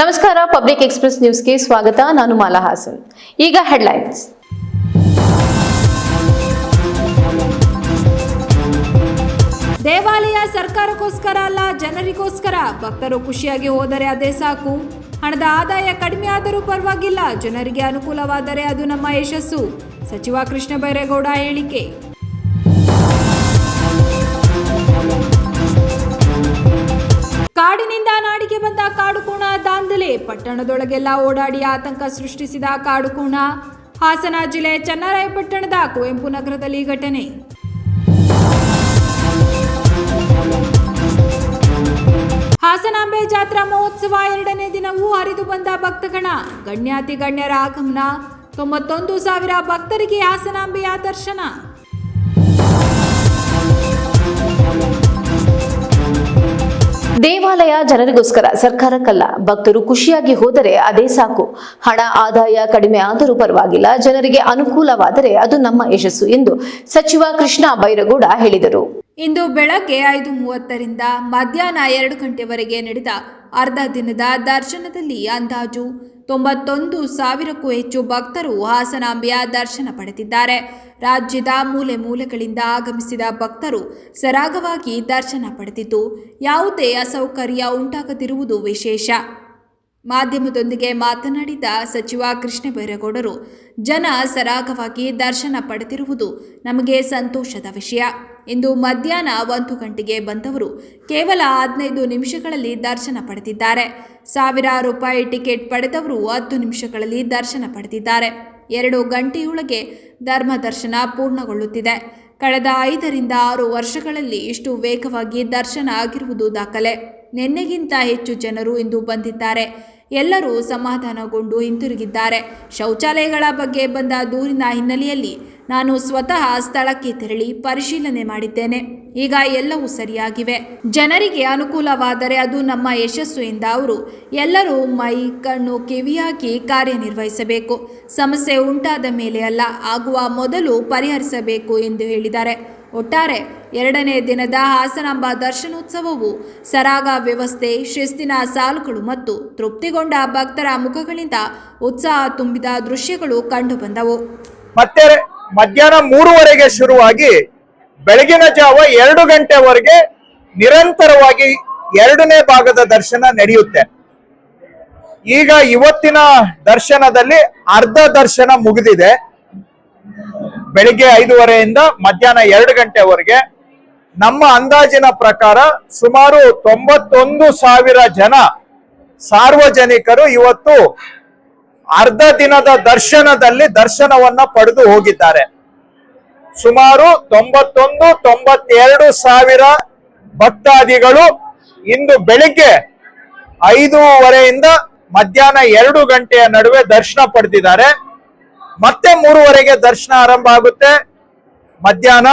ನಮಸ್ಕಾರ public express ನ್ಯೂಸ್ಗೆ ಸ್ವಾಗತ. ನಾನು ಮಾಲಾ ಹಾಸನ್. ಈಗ ಹೆಡ್ಲೈನ್ಸ್ ದೇವಾಲಯ ಸರ್ಕಾರಕ್ಕೋಸ್ಕರ ಅಲ್ಲ, ಜನರಿಗೋಸ್ಕರ. ಭಕ್ತರು ಖುಷಿಯಾಗಿ ಹೋದರೆ ಅದೇ ಸಾಕು. ಹಣದ ಆದಾಯ ಕಡಿಮೆ ಆದರೂ ಪರವಾಗಿಲ್ಲ. ಜನರಿಗೆ ಅನುಕೂಲವಾದರೆ ಅದು ನಮ್ಮ ಯಶಸ್ಸು. ಸಚಿವ ಕೃಷ್ಣ ಬೈರೇಗೌಡ ಹೇಳಿಕೆ. ಕಾಡಿನಿಂದ ನಾಡಿಗೆ ಬಂದ ಕಾಡುಕೋಣ ದಾಂಧಲೆ, ಪಟ್ಟಣದೊಳಗೆಲ್ಲ ಓಡಾಡಿ ಆತಂಕ ಸೃಷ್ಟಿಸಿದ ಕಾಡುಕೋಣ. ಹಾಸನ ಜಿಲ್ಲೆ ಚನ್ನರಾಯಪಟ್ಟಣದ ಕುವೆಂಪು ನಗರದಲ್ಲಿ ಘಟನೆ. ಹಾಸನಾಂಬೆ ಜಾತ್ರಾ ಮಹೋತ್ಸವ ಎರಡನೇ ದಿನವೂ ಹರಿದು ಬಂದ ಭಕ್ತಗಣ. ಗಣ್ಯಾತಿ ಗಣ್ಯರ ಆಗಮನ. ತೊಂಬತ್ತೊಂದು ಸಾವಿರ ಭಕ್ತರಿಗೆ ಹಾಸನಾಂಬೆಯ ದರ್ಶನ. ದೇವಾಲಯ ಜನರಿಗೋಸ್ಕರ ಸರ್ಕಾರಕ್ಕಲ್ಲ, ಭಕ್ತರು ಖುಷಿಯಾಗಿ ಹೋದರೆ ಅದೇ ಸಾಕು. ಹಣ, ಆದಾಯ ಕಡಿಮೆ ಆದರೂ ಪರವಾಗಿಲ್ಲ, ಜನರಿಗೆ ಅನುಕೂಲವಾದರೆ ಅದು ನಮ್ಮ ಯಶಸ್ಸು ಎಂದು ಸಚಿವ ಕೃಷ್ಣ ಬೈರಗೌಡ ಹೇಳಿದರು. ಇಂದು ಬೆಳಗ್ಗೆ ಐದು ಮೂವತ್ತರಿಂದ ಮಧ್ಯಾಹ್ನ ಎರಡು ಗಂಟೆವರೆಗೆ ನಡೆದ ಅರ್ಧ ದಿನದ ದರ್ಶನದಲ್ಲಿ ಅಂದಾಜು ತೊಂಬತ್ತೊಂದು ಸಾವಿರಕ್ಕೂ ಹೆಚ್ಚು ಭಕ್ತರು ಹಾಸನಾಂಬೆಯ ದರ್ಶನ ಪಡೆದಿದ್ದಾರೆ. ರಾಜ್ಯದ ಮೂಲೆ ಮೂಲೆಗಳಿಂದ ಆಗಮಿಸಿದ ಭಕ್ತರು ಸರಾಗವಾಗಿ ದರ್ಶನ ಪಡೆದಿದ್ದು, ಯಾವುದೇ ಅಸೌಕರ್ಯ ಉಂಟಾಗದಿರುವುದು ವಿಶೇಷ. ಮಾಧ್ಯಮದೊಂದಿಗೆ ಮಾತನಾಡಿದ ಸಚಿವ ಕೃಷ್ಣ ಬೈರೇಗೌಡರು ಜನ ಸರಾಗವಾಗಿ ದರ್ಶನ ಪಡೆದಿರುವುದು ನಮಗೆ ಸಂತೋಷದ ವಿಷಯ. ಇಂದು ಮಧ್ಯಾಹ್ನ ಒಂದು ಗಂಟೆಗೆ ಬಂದವರು ಕೇವಲ ಹದಿನೈದು ನಿಮಿಷಗಳಲ್ಲಿ ದರ್ಶನ ಪಡೆದಿದ್ದಾರೆ. ಸಾವಿರಾರು ರೂಪಾಯಿ ಟಿಕೆಟ್ ಪಡೆದವರು ಹತ್ತು ನಿಮಿಷಗಳಲ್ಲಿ ದರ್ಶನ ಪಡೆದಿದ್ದಾರೆ. ಎರಡು ಗಂಟೆಯೊಳಗೆ ಧರ್ಮ ದರ್ಶನ ಪೂರ್ಣಗೊಳ್ಳುತ್ತಿದೆ. ಕಳೆದ ಐದರಿಂದ ಆರು ವರ್ಷಗಳಲ್ಲಿ ಇಷ್ಟು ವೇಗವಾಗಿ ದರ್ಶನ ಆಗಿರುವುದು ದಾಖಲೆ. ನಿನ್ನೆಗಿಂತ ಹೆಚ್ಚು ಜನರು ಇಂದು ಬಂದಿದ್ದಾರೆ. ಎಲ್ಲರೂ ಸಮಾಧಾನಗೊಂಡು ಹಿಂತಿರುಗಿದ್ದಾರೆ. ಶೌಚಾಲಯಗಳ ಬಗ್ಗೆ ಬಂದ ದೂರಿನ ಹಿನ್ನೆಲೆಯಲ್ಲಿ ನಾನು ಸ್ವತಃ ಸ್ಥಳಕ್ಕೆ ತೆರಳಿ ಪರಿಶೀಲನೆ ಮಾಡಿದ್ದೇನೆ. ಈಗ ಎಲ್ಲವೂ ಸರಿಯಾಗಿವೆ. ಜನರಿಗೆ ಅನುಕೂಲವಾದರೆ ಅದು ನಮ್ಮ ಯಶಸ್ಸು ಎಂದ ಅವರು ಎಲ್ಲರೂ ಮೈ, ಕಣ್ಣು ಕಿವಿಯಾಗಿ ಕಾರ್ಯನಿರ್ವಹಿಸಬೇಕು. ಸಮಸ್ಯೆ ಉಂಟಾದ ಮೇಲೆ ಅಲ್ಲ, ಆಗುವ ಮೊದಲು ಪರಿಹರಿಸಬೇಕು ಎಂದು ಹೇಳಿದ್ದಾರೆ. ಒಟ್ಟಾರೆ ಎರಡನೇ ದಿನದ ಹಾಸನಾಂಬ ದರ್ಶನೋತ್ಸವವು ಸರಾಗ ವ್ಯವಸ್ಥೆ, ಶಿಸ್ತಿನ ಸಾಲುಗಳು ಮತ್ತು ತೃಪ್ತಿಗೊಂಡ ಭಕ್ತರ ಮುಖಗಳಿಂದ ಉತ್ಸಾಹ ತುಂಬಿದ ದೃಶ್ಯಗಳು ಕಂಡುಬಂದವು. ಮತ್ತೆ ಮಧ್ಯಾಹ್ನ ಮೂರುವರೆಗೆ ಶುರುವಾಗಿ ಬೆಳಗಿನ ಜಾವ ಎರಡು ಗಂಟೆವರೆಗೆ ನಿರಂತರವಾಗಿ ಎರಡನೇ ಭಾಗದ ದರ್ಶನ ನಡೆಯುತ್ತೆ. ಈಗ ಇವತ್ತಿನ ದರ್ಶನದಲ್ಲಿ ಅರ್ಧ ದರ್ಶನ ಮುಗಿದಿದೆ. ಬೆಳಿಗ್ಗೆ ಐದೂವರೆಯಿಂದ ಮಧ್ಯಾಹ್ನ ಎರಡು ಗಂಟೆವರೆಗೆ ನಮ್ಮ ಅಂದಾಜಿನ ಪ್ರಕಾರ ಸುಮಾರು ತೊಂಬತ್ತೊಂದು ಸಾವಿರ ಜನ ಸಾರ್ವಜನಿಕರು ಇವತ್ತು ಅರ್ಧ ದಿನದ ದರ್ಶನದಲ್ಲಿ ದರ್ಶನವನ್ನ ಪಡೆದು ಹೋಗಿದ್ದಾರೆ. ಸುಮಾರು ತೊಂಬತ್ತೊಂದು, ತೊಂಬತ್ತೆರಡು ಸಾವಿರ ಭಕ್ತಾದಿಗಳು ಇಂದು ಬೆಳಿಗ್ಗೆ ಐದೂವರೆಯಿಂದ ಮಧ್ಯಾಹ್ನ ಎರಡು ಗಂಟೆಯ ನಡುವೆ ದರ್ಶನ ಪಡೆದಿದ್ದಾರೆ. ಮತ್ತೆ ಮೂರುವರೆಗೆ ದರ್ಶನ ಆರಂಭ ಆಗುತ್ತೆ. ಮಧ್ಯಾಹ್ನ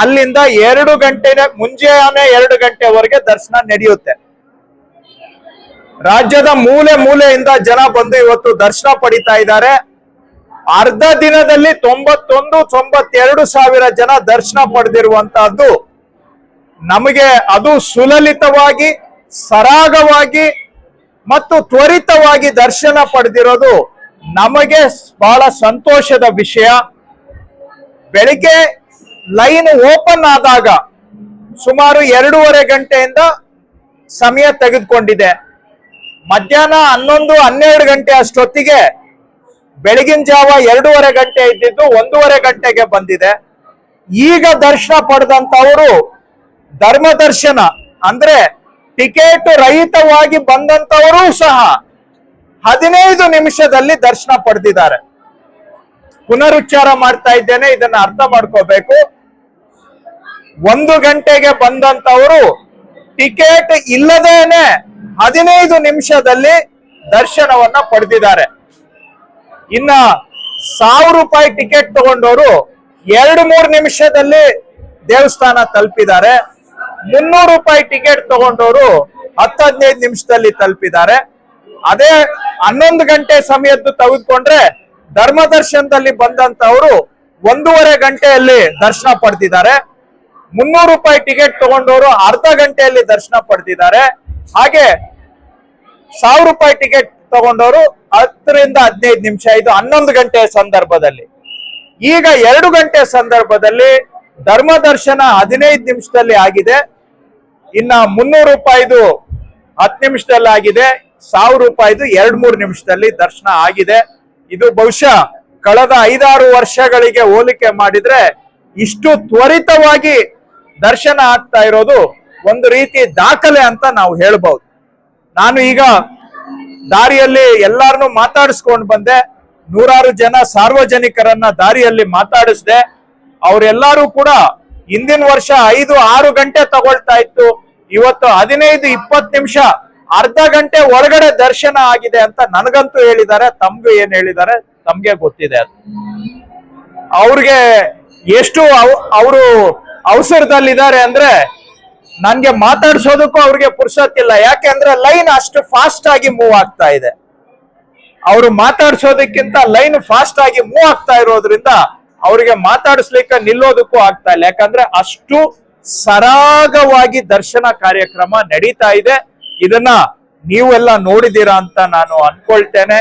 ಅಲ್ಲಿಂದ ಎರಡು ಗಂಟೆ ಮುಂಜಾನೆ ಎರಡು ಗಂಟೆವರೆಗೆ ದರ್ಶನ ನಡೆಯುತ್ತೆ. ರಾಜ್ಯದ ಮೂಲೆ ಮೂಲೆಯಿಂದ ಜನ ಬಂದು ಇವತ್ತು ದರ್ಶನ ಪಡಿತಾ ಇದ್ದಾರೆ. ಅರ್ಧ ದಿನದಲ್ಲಿ ತೊಂಬತ್ತೊಂದು, ತೊಂಬತ್ತೆರಡು ಸಾವಿರ ಜನ ದರ್ಶನ ಪಡೆದಿರುವಂತಹದ್ದು ನಮಗೆ ಅದು ಸುಲಲಿತವಾಗಿ, ಸರಾಗವಾಗಿ ಮತ್ತು ತ್ವರಿತವಾಗಿ ದರ್ಶನ ಪಡೆದಿರೋದು ನಮಗೆ ಬಹಳ ಸಂತೋಷದ ವಿಷಯ. ಬೆಳಿಗ್ಗೆ ಲೈನ್ ಓಪನ್ ಆದಾಗ ಸುಮಾರು ಎರಡೂವರೆ ಗಂಟೆಯಿಂದ ಸಮಯ ತೆಗೆದುಕೊಂಡಿದೆ. ಮಧ್ಯಾಹ್ನ ಹನ್ನೊಂದು, ಹನ್ನೆರಡು ಗಂಟೆ ಅಷ್ಟೊತ್ತಿಗೆ ಬೆಳಗಿನ ಜಾವ ಎರಡೂವರೆ ಗಂಟೆ ಇದ್ದಿದ್ದು ಒಂದೂವರೆ ಗಂಟೆಗೆ ಬಂದಿದೆ. ಈಗ ದರ್ಶನ ಪಡೆದಂತವರು ಧರ್ಮ ದರ್ಶನ ಅಂದ್ರೆ ಟಿಕೆಟ್ ರಹಿತವಾಗಿ ಬಂದಂತವರು ಸಹ ಹದಿನೈದು ನಿಮಿಷದಲ್ಲಿ ದರ್ಶನ ಪಡೆದಿದ್ದಾರೆ. ಪುನರುಚ್ಚಾರ ಮಾಡ್ತಾ ಇದ್ದೇನೆ, ಇದನ್ನ ಅರ್ಥ ಮಾಡ್ಕೋಬೇಕು. ಒಂದು ಗಂಟೆಗೆ ಬಂದಂತವರು ಟಿಕೆಟ್ ಇಲ್ಲದೇನೆ ಹದಿನೈದು ನಿಮಿಷದಲ್ಲಿ ದರ್ಶನವನ್ನ ಪಡೆದಿದ್ದಾರೆ. ಇನ್ನ ಸಾವಿರ ರೂಪಾಯಿ ಟಿಕೆಟ್ ತಗೊಂಡವರು ಎರಡು ಮೂರು ನಿಮಿಷದಲ್ಲಿ ದೇವಸ್ಥಾನ ತಲುಪಿದ್ದಾರೆ. ಮುನ್ನೂರು ರೂಪಾಯಿ ಟಿಕೆಟ್ ತಗೊಂಡವರು ಹತ್ತು ಹದಿನೈದು ನಿಮಿಷದಲ್ಲಿ ತಲುಪಿದ್ದಾರೆ. ಅದೇ ಹನ್ನೊಂದು ಗಂಟೆ ಸಮಯದ್ದು ತೆಗೆದುಕೊಂಡ್ರೆ ಧರ್ಮ ದರ್ಶನದಲ್ಲಿ ಬಂದಂತವರು ಒಂದೂವರೆ ಗಂಟೆಯಲ್ಲಿ ದರ್ಶನ ಪಡೆದಿದ್ದಾರೆ. ಮುನ್ನೂರು ರೂಪಾಯಿ ಟಿಕೆಟ್ ತಗೊಂಡವರು ಅರ್ಧ ಗಂಟೆಯಲ್ಲಿ ದರ್ಶನ ಪಡೆದಿದ್ದಾರೆ. ಹಾಗೆ ಸಾವಿರ ರೂಪಾಯಿ ಟಿಕೆಟ್ ತಗೊಂಡವರು ಹತ್ತರಿಂದ ಹದಿನೈದು ನಿಮಿಷ, ಇದು ಹನ್ನೊಂದು ಗಂಟೆಯ ಸಂದರ್ಭದಲ್ಲಿ. ಈಗ ಎರಡು ಗಂಟೆ ಸಂದರ್ಭದಲ್ಲಿ ಧರ್ಮ ದರ್ಶನ ಹದಿನೈದು ನಿಮಿಷದಲ್ಲಿ ಆಗಿದೆ. ಇನ್ನ ಮುನ್ನೂರು ರೂಪಾಯಿದು ಹತ್ತು ನಿಮಿಷದಲ್ಲಿ ಆಗಿದೆ. ಸಾವಿರ ರೂಪಾಯಿದು ಎರಡ್ ಮೂರು ನಿಮಿಷದಲ್ಲಿ ದರ್ಶನ ಆಗಿದೆ. ಇದು ಬಹುಶಃ ಕಳೆದ ಐದಾರು ವರ್ಷಗಳಿಗೆ ಹೋಲಿಕೆ ಮಾಡಿದ್ರೆ ಇಷ್ಟು ತ್ವರಿತವಾಗಿ ದರ್ಶನ ಆಗ್ತಾ ಇರೋದು ಒಂದು ರೀತಿ ದಾಖಲೆ ಅಂತ ನಾವು ಹೇಳ್ಬಹುದು ನಾನು ಈಗ ದಾರಿಯಲ್ಲಿ ಎಲ್ಲಾರನ್ನು ಮಾತಾಡಿಸ್ಕೊಂಡು ಬಂದೆ. ನೂರಾರು ಜನ ಸಾರ್ವಜನಿಕರನ್ನ ದಾರಿಯಲ್ಲಿ ಮಾತಾಡಿಸ್ದೆ. ಅವರೆಲ್ಲರೂ ಕೂಡ ಹಿಂದಿನ ವರ್ಷ ಐದು ಆರು ಗಂಟೆ ತಗೊಳ್ತಾ ಇತ್ತು. ಇವತ್ತು ಹದಿನೈದು ಇಪ್ಪತ್ತು ನಿಮಿಷ ಅರ್ಧ ಗಂಟೆ ಒಳಗಡೆ ದರ್ಶನ ಆಗಿದೆ ಅಂತ ನನಗಂತೂ ಹೇಳಿದ್ದಾರೆ, ತಮ್ಗೂ ಏನ್ ಹೇಳಿದ್ದಾರೆ, ತಮ್ಗೆ ಗೊತ್ತಿದೆ ಅದು. ಅವ್ರಿಗೆ ಎಷ್ಟು ಅವರು ಅವಸರದಲ್ಲಿದ್ದಾರೆ ಅಂದ್ರೆ ನನ್ಗೆ ಮಾತಾಡ್ಸೋದಕ್ಕೂ ಅವ್ರಿಗೆ ಪುರ್ಸತ್ತಿಲ್ಲ ಯಾಕೆಂದ್ರೆ ಲೈನ್ ಅಷ್ಟು ಫಾಸ್ಟ್ ಆಗಿ ಮೂವ್ ಆಗ್ತಾ ಇದೆ. ಅವರು ಮಾತಾಡ್ಸೋದಕ್ಕಿಂತ ಲೈನ್ ಫಾಸ್ಟ್ ಆಗಿ ಮೂವ್ ಆಗ್ತಾ ಇರೋದ್ರಿಂದ ಅವರಿಗೆ ಮಾತಾಡಿಸ್ಲಿಕ್ಕೆ ನಿಲ್ಲೋದಕ್ಕೂ ಆಗ್ತಾ ಇಲ್ಲ. ಯಾಕಂದ್ರೆ ಅಷ್ಟು ಸರಾಗವಾಗಿ ದರ್ಶನ ಕಾರ್ಯಕ್ರಮ ನಡೀತಾ ಇದೆ. ಇದನ್ನ ನೀವೆಲ್ಲ ನೋಡಿದೀರಾ ಅಂತ ನಾನು ಅನ್ಕೊಳ್ತೇನೆ.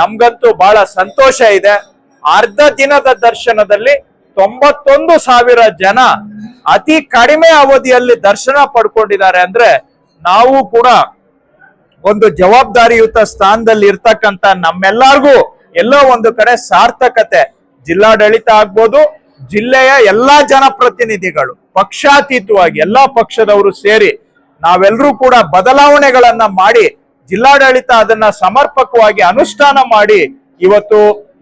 ನಮ್ಗಂತೂ ಬಹಳ ಸಂತೋಷ ಇದೆ. ಅರ್ಧ ದಿನದ ದರ್ಶನದಲ್ಲಿ ತೊಂಬತ್ತೊಂದು ಸಾವಿರ ಜನ ಅತಿ ಕಡಿಮೆ ಅವಧಿಯಲ್ಲಿ ದರ್ಶನ ಪಡ್ಕೊಂಡಿದ್ದಾರೆ ಅಂದ್ರೆ ನಾವು ಕೂಡ ಒಂದು ಜವಾಬ್ದಾರಿಯುತ ಸ್ಥಾನದಲ್ಲಿ ಇರ್ತಕ್ಕಂತ ನಮ್ಮೆಲ್ಲರಿಗೂ ಎಲ್ಲೋ ಒಂದು ಕಡೆ ಸಾರ್ಥಕತೆ. ಜಿಲ್ಲಾಡಳಿತ ಆಗ್ಬೋದು, ಜಿಲ್ಲೆಯ ಎಲ್ಲಾ ಜನಪ್ರತಿನಿಧಿಗಳು, ಪಕ್ಷಾತೀತವಾಗಿ ಎಲ್ಲಾ ಪಕ್ಷದವರು ಸೇರಿ ನಾವೆಲ್ಲರೂ ಕೂಡ ಬದಲಾವಣೆಗಳನ್ನ ಮಾಡಿ ಜಿಲ್ಲಾಡಳಿತ ಅದನ್ನ ಸಮರ್ಪಕವಾಗಿ ಅನುಷ್ಠಾನ ಮಾಡಿ ಇವತ್ತು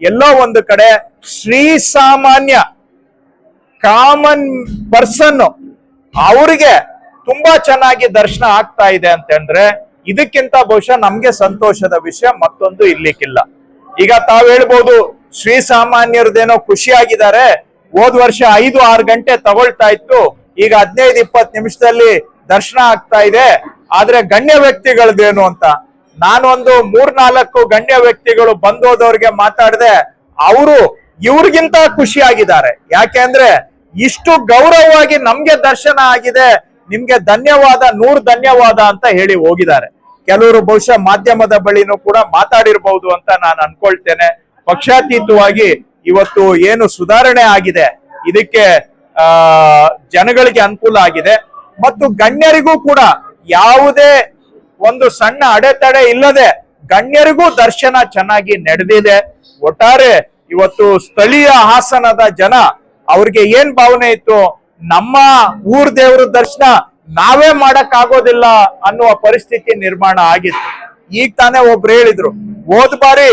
ಎಲ್ಲೋ ಒಂದು ಕಡೆ ಶ್ರೀ ಸಾಮಾನ್ಯ ಕಾಮನ್ ಪರ್ಸನ್ ಅವರಿಗೆ ತುಂಬಾ ಚೆನ್ನಾಗಿ ದರ್ಶನ ಆಗ್ತಾ ಇದೆ ಅಂತಂದ್ರೆ ಇದಕ್ಕಿಂತ ಬಹುಶಃ ನಮ್ಗೆ ಸಂತೋಷದ ವಿಷಯ ಮತ್ತೊಂದು ಇರ್ಲಿಕ್ಕಿಲ್ಲ. ಈಗ ತಾವ್ ಹೇಳ್ಬೋದು ಶ್ರೀ ಸಾಮಾನ್ಯರದೇನೋ ಖುಷಿಯಾಗಿದ್ದಾರೆ. ಹೋದ್ ವರ್ಷ ಐದು ಆರು ಗಂಟೆ ತಗೊಳ್ತಾ ಇತ್ತು. ಈಗ ಹದಿನೈದು ಇಪ್ಪತ್ತು ನಿಮಿಷದಲ್ಲಿ ದರ್ಶನ ಆಗ್ತಾ ಇದೆ. ಆದ್ರೆ ಗಣ್ಯ ವ್ಯಕ್ತಿಗಳದೇನು ಅಂತ? ನಾನೊಂದು ಮೂರ್ನಾಲ್ಕು ಗಣ್ಯ ವ್ಯಕ್ತಿಗಳು ಬಂದೋದವ್ರಿಗೆ ಮಾತಾಡಿದೆ, ಅವರು ಇವ್ರಿಗಿಂತ ಖುಷಿಯಾಗಿದ್ದಾರೆ. ಯಾಕೆಂದ್ರೆ ಇಷ್ಟು ಗೌರವವಾಗಿ ನಮ್ಗೆ ದರ್ಶನ ಆಗಿದೆ, ನಿಮ್ಗೆ ಧನ್ಯವಾದ, ನೂರ್ ಧನ್ಯವಾದ ಅಂತ ಹೇಳಿ ಹೋಗಿದ್ದಾರೆ. ಕೆಲವರು ಬಹುಶಃ ಮಾಧ್ಯಮದ ಬಳಿನೂ ಕೂಡ ಮಾತಾಡಿರ್ಬಹುದು ಅಂತ ನಾನು ಅನ್ಕೊಳ್ತೇನೆ. ಪಕ್ಷಾತೀತವಾಗಿ ಇವತ್ತು ಏನು ಸುಧಾರಣೆ ಆಗಿದೆ, ಇದಕ್ಕೆ ಜನಗಳಿಗೆ ಅನುಕೂಲ ಆಗಿದೆ. ಮತ್ತು ಗಣ್ಯರಿಗೂ ಕೂಡ ಯಾವುದೇ ಒಂದು ಸಣ್ಣ ಅಡೆತಡೆ ಇಲ್ಲದೆ ಗಣ್ಯರಿಗೂ ದರ್ಶನ ಚೆನ್ನಾಗಿ ನಡೆದಿದೆ. ಒಟ್ಟಾರೆ ಇವತ್ತು ಸ್ಥಳೀಯ ಹಾಸನದ ಜನ ಅವ್ರಿಗೆ ಏನ್ ಭಾವನೆ ಇತ್ತು? ನಮ್ಮ ಊರ್ ದೇವರ ದರ್ಶನ ನಾವೇ ಮಾಡಕ್ ಆಗೋದಿಲ್ಲ ಅನ್ನುವ ಪರಿಸ್ಥಿತಿ ನಿರ್ಮಾಣ ಆಗಿತ್ತು. ಈಗ ತಾನೇ ಒಬ್ರು ಹೇಳಿದ್ರು, ಹೋದ್ ಬಾರಿ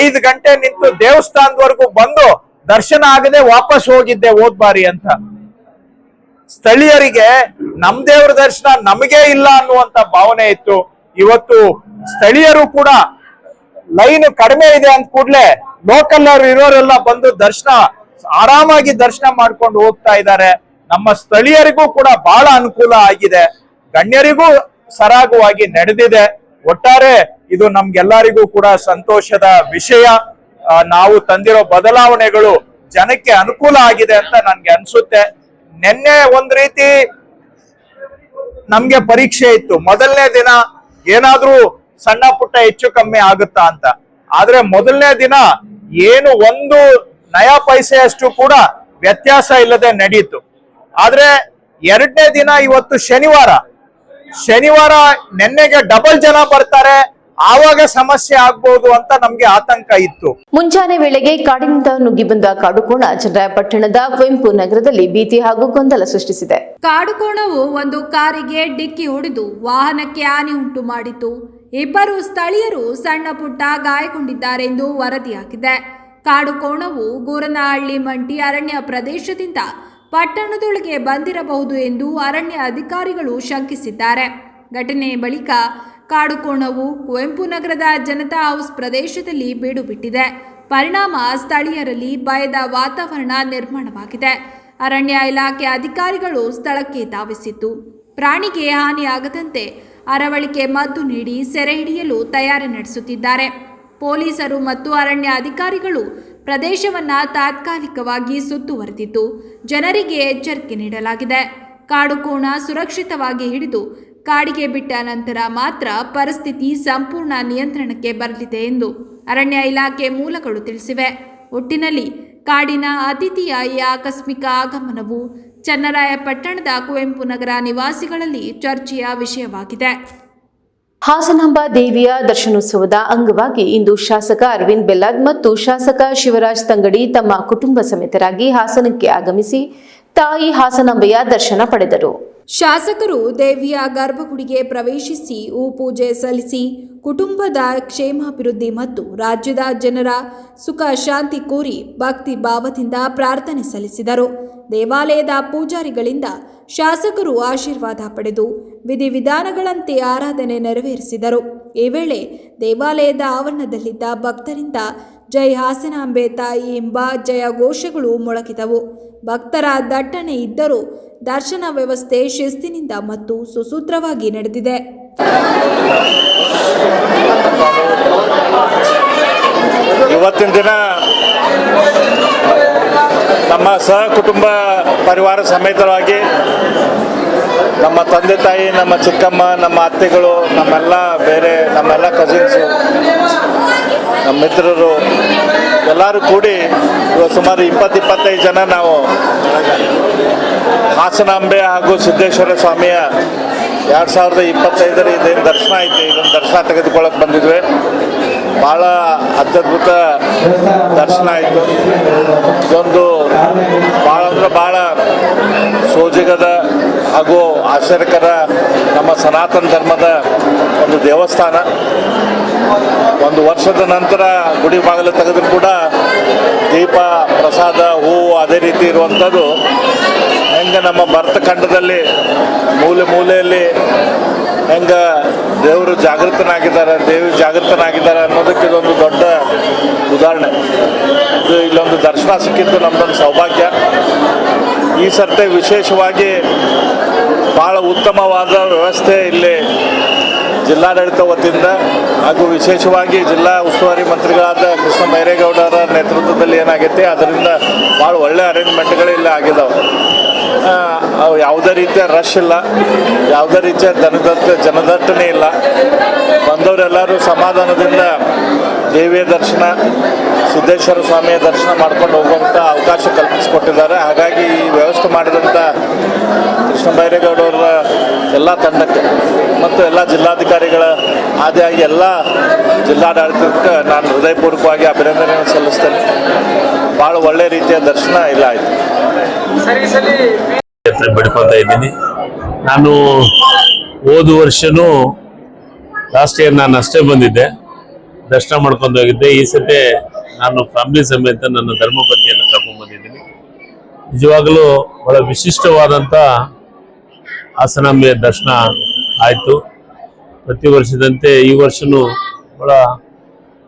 ಐದು ಗಂಟೆ ನಿಂತು ದೇವಸ್ಥಾನದವರೆಗೂ ಬಂದು ದರ್ಶನ ಆಗದೆ ವಾಪಸ್ ಹೋಗಿದ್ದೆ ಹೋದ್ ಬಾರಿ ಅಂತ. ಸ್ಥಳೀಯರಿಗೆ ನಮ್ ದೇವ್ರ ದರ್ಶನ ನಮಗೆ ಇಲ್ಲ ಅನ್ನುವಂತ ಭಾವನೆ ಇತ್ತು. ಇವತ್ತು ಸ್ಥಳೀಯರು ಕೂಡ ಲೈನ್ ಕಡಿಮೆ ಇದೆ ಅಂದ ಕೂಡ್ಲೆ ಲೋಕಲ್ ಅವರು ಇರೋರೆಲ್ಲ ಬಂದು ದರ್ಶನ, ಆರಾಮಾಗಿ ದರ್ಶನ ಮಾಡ್ಕೊಂಡು ಹೋಗ್ತಾ ಇದ್ದಾರೆ ನಮ್ಮ ಸ್ಥಳೀಯರಿಗೂ ಕೂಡ ಬಹಳ ಅನುಕೂಲ ಆಗಿದೆ. ಗಣ್ಯರಿಗೂ ಸರಾಗವಾಗಿ ನಡೆದಿದೆ. ಒಟ್ಟಾರೆ ಇದು ನಮ್ಗೆಲ್ಲರಿಗೂ ಕೂಡ ಸಂತೋಷದ ವಿಷಯ. ನಾವು ತಂದಿರೋ ಬದಲಾವಣೆಗಳು ಜನಕ್ಕೆ ಅನುಕೂಲ ಆಗಿದೆ ಅಂತ ನನ್ಗೆ ಅನ್ಸುತ್ತೆ. ನಿನ್ನೆ ಒಂದ್ ರೀತಿ ನಮ್ಗೆ ಪರೀಕ್ಷೆ ಇತ್ತು. ಮೊದಲನೇ ದಿನ ಏನಾದ್ರೂ ಸಣ್ಣ ಪುಟ್ಟ ಹೆಚ್ಚು ಕಮ್ಮಿ ಆಗುತ್ತಾ ಅಂತ. ಆದ್ರೆ ಮೊದಲನೇ ದಿನ ಏನು ಒಂದು ನಯ ಪೈಸೆಯಷ್ಟು ಕೂಡ ವ್ಯತ್ಯಾಸ ಇಲ್ಲದೆ ನಡೀತು. ಆದ್ರೆ ಎರಡನೇ ದಿನ ಇವತ್ತು ಶನಿವಾರ. ಶನಿವಾರ ನಿನ್ನೆಗೆ ಡಬಲ್ ಜನ ಬರ್ತಾರೆ. ಆವಾಗ ಸಮಸ್ಯೆ ಆಗ್ಬಹುದು ಅಂತ ನಮ್ಗೆ ಆತಂಕ ಇತ್ತು. ಮುಂಜಾನೆ ವೇಳೆಗೆ ಕಾಡಿನಿಂದ ನುಗ್ಗಿ ಬಂದ ಕಾಡುಕೋಣ ಚನ್ನರಾಯಪಟ್ಟಣದ ಕುವೆಂಪು ನಗರದಲ್ಲಿ ಭೀತಿ ಹಾಗೂ ಗೊಂದಲ ಸೃಷ್ಟಿಸಿದೆ. ಕಾಡುಕೋಣವು ಒಂದು ಕಾರಿಗೆ ಡಿಕ್ಕಿ ಹೊಡೆದು ವಾಹನಕ್ಕೆ ಹಾನಿ ಉಂಟು ಮಾಡಿತು ಇಬ್ಬರು ಸ್ಥಳೀಯರು ಸಣ್ಣ ಪುಟ್ಟ ಗಾಯಗೊಂಡಿದ್ದಾರೆಂದು ವರದಿಯಾಗಿದೆ. ಕಾಡುಕೋಣವು ಗೂರನಹಳ್ಳಿ ಮಂಟಿ ಅರಣ್ಯ ಪ್ರದೇಶದಿಂದ ಪಟ್ಟಣದೊಳಗೆ ಬಂದಿರಬಹುದು ಎಂದು ಅರಣ್ಯ ಅಧಿಕಾರಿಗಳು ಶಂಕಿಸಿದ್ದಾರೆ. ಘಟನೆ ಬಳಿಕ ಕಾಡುಕೋಣವು ಕುವೆಂಪು ನಗರದ ಜನತಾ ಹೌಸ್ ಪ್ರದೇಶದಲ್ಲಿ ಬೀಡು ಬಿಟ್ಟಿದೆ ಪರಿಣಾಮ ಸ್ಥಳೀಯರಲ್ಲಿ ಭಯದ ವಾತಾವರಣ ನಿರ್ಮಾಣವಾಗಿದೆ. ಅರಣ್ಯ ಇಲಾಖೆ ಅಧಿಕಾರಿಗಳು ಸ್ಥಳಕ್ಕೆ ಧಾವಿಸಿತ್ತು ಪ್ರಾಣಿಗೆ ಹಾನಿಯಾಗದಂತೆ ಅರವಳಿಕೆ ಮದ್ದು ನೀಡಿ ಸೆರೆ ಹಿಡಿಯಲು ತಯಾರಿ ನಡೆಸುತ್ತಿದ್ದಾರೆ. ಪೊಲೀಸರು ಮತ್ತು ಅರಣ್ಯ ಅಧಿಕಾರಿಗಳು ಪ್ರದೇಶವನ್ನ ತಾತ್ಕಾಲಿಕವಾಗಿ ಸುತ್ತುವರೆದಿದ್ದು, ಜನರಿಗೆ ಎಚ್ಚರಿಕೆ ನೀಡಲಾಗಿದೆ. ಕಾಡುಕೋಣ ಸುರಕ್ಷಿತವಾಗಿ ಹಿಡಿದು ಕಾಡಿಗೆ ಬಿಟ್ಟ ನಂತರ ಮಾತ್ರ ಪರಿಸ್ಥಿತಿ ಸಂಪೂರ್ಣ ನಿಯಂತ್ರಣಕ್ಕೆ ಬರಲಿದೆ ಎಂದು ಅರಣ್ಯ ಇಲಾಖೆ ಮೂಲಗಳು ತಿಳಿಸಿವೆ. ಒಟ್ಟಿನಲ್ಲಿ ಕಾಡಿನ ಅತಿಥಿಯಾಗಿ ಆಕಸ್ಮಿಕ ಆಗಮನವು ಚನ್ನರಾಯಪಟ್ಟಣದ ಕುವೆಂಪು ನಗರ ನಿವಾಸಿಗಳಲ್ಲಿ ಚರ್ಚೆಯ ವಿಷಯವಾಗಿದೆ. ಹಾಸನಾಂಬ ದೇವಿಯ ದರ್ಶನೋತ್ಸವದ ಅಂಗವಾಗಿ ಇಂದು ಶಾಸಕ ಅರವಿಂದ್ ಬೆಲ್ಲಾದ್ ಮತ್ತು ಶಾಸಕ ಶಿವರಾಜ್ ತಂಗಡಿ ತಮ್ಮ ಕುಟುಂಬ ಸಮೇತರಾಗಿ ಹಾಸನಕ್ಕೆ ಆಗಮಿಸಿ ತಾಯಿ ಹಾಸನಾಂಬೆಯ ದರ್ಶನ ಪಡೆದರು. ಶಾಸಕರು ದೇವಿಯ ಗರ್ಭಗುಡಿಗೆ ಪ್ರವೇಶಿಸಿ ಹೂ ಪೂಜೆ ಸಲ್ಲಿಸಿ, ಕುಟುಂಬದ ಕ್ಷೇಮಾಭಿವೃದ್ಧಿ ಮತ್ತು ರಾಜ್ಯದ ಜನರ ಸುಖ ಶಾಂತಿ ಕೋರಿ ಭಕ್ತಿ ಭಾವದಿಂದ ಪ್ರಾರ್ಥನೆ ಸಲ್ಲಿಸಿದರು. ದೇವಾಲಯದ ಪೂಜಾರಿಗಳಿಂದ ಶಾಸಕರು ಆಶೀರ್ವಾದ ಪಡೆದು ವಿಧಿವಿಧಾನಗಳಂತೆ ಆರಾಧನೆ ನೆರವೇರಿಸಿದರು. ಈ ವೇಳೆ ದೇವಾಲಯದ ಆವರಣದಲ್ಲಿದ್ದ ಭಕ್ತರಿಂದ, ಜೈ ಹಾಸನಾಂಬೆ ತಾಯಿ ಎಂಬ ಜಯ ಘೋಷಗಳು ಮೊಳಗಿದವು. ಭಕ್ತರ ದಟ್ಟಣೆ ಇದ್ದರೂ ದರ್ಶನ ವ್ಯವಸ್ಥೆ ಶಿಸ್ತಿನಿಂದ ಮತ್ತು ಸುಸೂತ್ರವಾಗಿ ನಡೆದಿದೆ. ಇವತ್ತಿನ ದಿನ ನಮ್ಮ ಸಹ ಕುಟುಂಬ ಪರಿವಾರ ಸಮೇತವಾಗಿ ನಮ್ಮ ತಂದೆ ತಾಯಿ, ನಮ್ಮ ಚಿಕ್ಕಮ್ಮ, ನಮ್ಮ ಅತ್ತೆಗಳು, ನಮ್ಮೆಲ್ಲ ಬೇರೆ, ನಮ್ಮೆಲ್ಲ ಕಸಿನ್ಸು ನಮ್ಮ ಮಿತ್ರರು ಎಲ್ಲರೂ ಕೂಡಿ ಸುಮಾರು ಇಪ್ಪತ್ತು ಇಪ್ಪತ್ತೈದು ಜನ ನಾವು ಹಾಸನಾಂಬೆ ಹಾಗೂ ಸಿದ್ದೇಶ್ವರ ಸ್ವಾಮಿಯ ಎರಡು ಸಾವಿರದ ಇಪ್ಪತ್ತೈದರ ಇದೇನು ದರ್ಶನ ಐತೆ, ಇದೊಂದು ದರ್ಶನ ತೆಗೆದುಕೊಳ್ಳಕ್ಕೆ ಬಂದಿದ್ವಿ. ಭಾಳ ಅತ್ಯದ್ಭುತ ದರ್ಶನ ಆಯಿತು. ಇದೊಂದು ಭಾಳ ಅಂದ್ರೆ ಭಾಳ ಸೋಜಿಗದ ಹಾಗೂ ಆಶ್ಚರ್ಯಕರ ನಮ್ಮ ಸನಾತನ ಧರ್ಮದ ಒಂದು ದೇವಸ್ಥಾನ. ಒಂದು ವರ್ಷದ ನಂತರ ಗುಡಿ ಬಾಗಿಲು ತೆಗೆದ್ರು ಕೂಡ ದೀಪ, ಪ್ರಸಾದ, ಹೂವು ಅದೇ ರೀತಿ ಇರುವಂಥದ್ದು. ಹೆಂಗೆ ನಮ್ಮ ಭರತಖಂಡದಲ್ಲಿ ಮೂಲೆ ಮೂಲೆಯಲ್ಲಿ ಹೆಂಗೆ ದೇವರು ಜಾಗೃತನಾಗಿದ್ದಾರೆ, ದೇವಿ ಜಾಗೃತನಾಗಿದ್ದಾರೆ ಅನ್ನೋದಕ್ಕೆ ಇದೊಂದು ದೊಡ್ಡ ಉದಾಹರಣೆ. ಇದು ಇಲ್ಲೊಂದು ದರ್ಶನ ಸಿಕ್ಕಿದ್ದು ನಮ್ಮದೊಂದು ಸೌಭಾಗ್ಯ. ಈ ಸರ್ತೆ ವಿಶೇಷವಾಗಿ ಭಾಳ ಉತ್ತಮವಾದ ವ್ಯವಸ್ಥೆ ಇಲ್ಲಿ ಜಿಲ್ಲಾಡಳಿತ ವತಿಯಿಂದ ಹಾಗೂ ವಿಶೇಷವಾಗಿ ಜಿಲ್ಲಾ ಉಸ್ತುವಾರಿ ಮಂತ್ರಿಗಳಾದ ಕೃಷ್ಣ ಬೈರೇಗೌಡರ ನೇತೃತ್ವದಲ್ಲಿ ಏನಾಗೈತೆ, ಅದರಿಂದ ಭಾಳ ಒಳ್ಳೆ ಅರೇಂಜ್ಮೆಂಟ್ಗಳು ಇಲ್ಲಿ ಆಗಿದ್ದಾವೆ ಯಾವುದೇ ರೀತಿಯ ರಶ್ ಇಲ್ಲ, ಯಾವುದೇ ರೀತಿಯ ಜನದಟ್ಟ ಜನದಟ್ಟಣೆ ಇಲ್ಲ. ಬಂದವರೆಲ್ಲರೂ ಸಮಾಧಾನದಿಂದ ದೇವಿಯ ದರ್ಶನ ಸಿದ್ದೇಶ್ವರ ಸ್ವಾಮಿಯ ದರ್ಶನ ಮಾಡ್ಕೊಂಡು ಹೋಗುವಂಥ ಅವಕಾಶ ಕಲ್ಪಿಸಿಕೊಟ್ಟಿದ್ದಾರೆ. ಹಾಗಾಗಿ ಈ ವ್ಯವಸ್ಥೆ ಮಾಡಿದಂಥ ಕೃಷ್ಣ ಬೈರೇಗೌಡರ ಎಲ್ಲ ತಂಡಕ್ಕೆ ಮತ್ತು ಎಲ್ಲ ಜಿಲ್ಲಾಧಿಕಾರಿಗಳ ಆದಿಯಾಗಿ ಎಲ್ಲ ಜಿಲ್ಲಾಡಳಿತಕ್ಕೆ ನಾನು ಹೃದಯಪೂರ್ವಕವಾಗಿ ಅಭಿನಂದನೆಯನ್ನು ಸಲ್ಲಿಸ್ತೇನೆ. ಭಾಳ ಒಳ್ಳೆಯ ರೀತಿಯ ದರ್ಶನ ಇಲ್ಲ ಆಯಿತು. ಬಿಡ್ಕೊತಾ ಬೆಡ್ಕೊತಾ ಇದ್ದೀನಿ. ನಾನು ಹೋದ ವರ್ಷನೂ ಲಾಸ್ಟ್ ಇಯರ್ ನಾನು ಅಷ್ಟೇ ಬಂದಿದ್ದೆ. ದರ್ಶನ ಮಾಡ್ಕೊಂಡು ಹೋಗಿದ್ದೆ. ಈ ಸತಿ ನಾನು ಫ್ಯಾಮಿಲಿ ಸಮೇತ ನನ್ನ ಧರ್ಮಪತ್ನಿಯನ್ನು ಕರ್ಕೊಂಡು ಬಂದಿದ್ದೀನಿ ನಿಜವಾಗಲೂ ಬಹಳ ವಿಶಿಷ್ಟವಾದಂಥ ಹಾಸನಾಂಬೆ ದರ್ಶನ ಆಯಿತು. ಪ್ರತಿ ವರ್ಷದಂತೆ ಈ ವರ್ಷನೂ ಬಹಳ